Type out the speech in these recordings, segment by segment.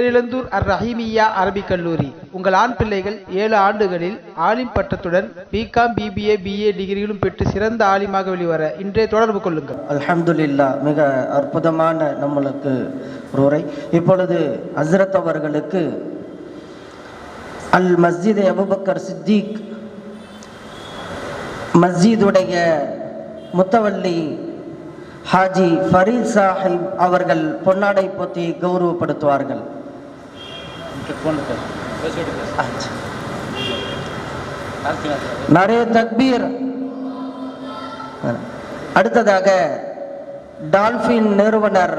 பேரிழந்தூர் அர் ரஹீமியா அரபிக் கல்லூரி. உங்கள் ஆண் பிள்ளைகள் ஏழு ஆண்டுகளில் ஆலிம் பட்டத்துடன் பிகாம் பிபிஏ பிஏ டிகிரிகளும் பெற்று சிறந்த ஆலிமாக வெளிவர இன்றைய தொடர்பு கொள்ளுங்கள். அல்ஹம்துலில்லா மிக அற்புதமான நம்மளுக்கு ஒரு உரை. இப்பொழுது ஹசரத் அவர்களுக்கு அல் மஸ்ஜித் அபுபக்கர் சித்திக் மஸ்ஜிதுடைய முத்தவல்லி ஹாஜி ஃபரீத் சாஹிப் அவர்கள் பொன்னாடை போத்தி கௌரவப்படுத்துவார்கள். நிறைய தக்பீர். அடுத்ததாக டால்பின் நிறுவனர்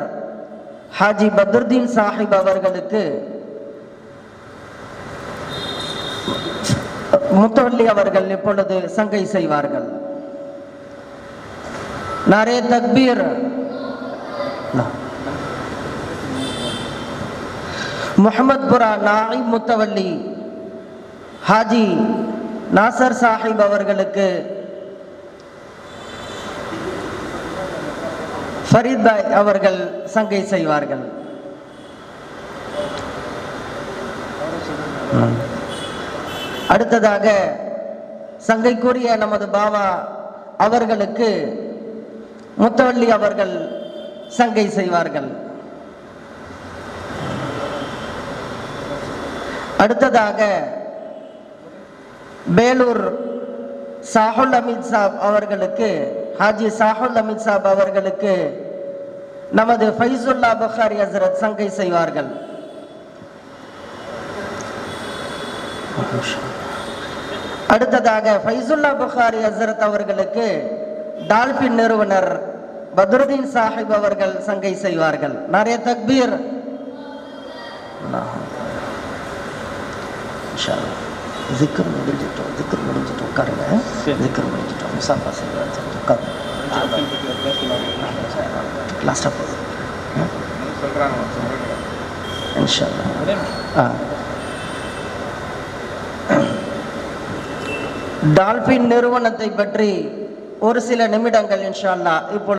ஹாஜி பத்ருதீன் சாஹிப் அவர்களுக்கு முத்தவல்லி அவர்கள் இப்பொழுது சங்கை செய்வார்கள். நிறைய தக்பீர். முகமதுபுரா நாய் முத்தவல்லி ஹாஜி நாசர் சாஹிப் அவர்களுக்கு ஃபரீத் பாய் அவர்கள் சங்கை செய்வார்கள். அடுத்ததாக சங்கைக்குரிய நமது பாபா அவர்களுக்கு முத்தவள்ளி அவர்கள் சங்கை செய்வார்கள். அடுத்ததாக வேலூர் சாஹுல் அமித் சாப் அவர்களுக்கு ஹாஜி சாஹுல் அமித் சாப் அவர்களுக்கு நமது ஃபைசுல்லா புகாரி ஹசரத் சங்கை செய்வார்கள். அடுத்ததாக ஃபைசுல்லா புகாரி ஹசரத் அவர்களுக்கு டால்பின் நிறுவனர் பத்ருதீன் சாஹிப் அவர்கள் சங்கை செய்வார்கள். நிறைய தக்பீர். ஜிக்கர் முடிஞ்சிட்டோம். ஜிக்கர் முடிஞ்சிட்டோம். உட்காருங்க. ஜிக்கர் முடிஞ்சிட்டோம். முசாஃபா செய்வாங்க உட்காருங்க. லாஸ்ட்டாக இன்ஷா. ஆ. டால்பின் நிறுவனத்தை பற்றி ஒரு சில நிமிடங்கள் இன்ஷா அல்லாஹ் இப்போ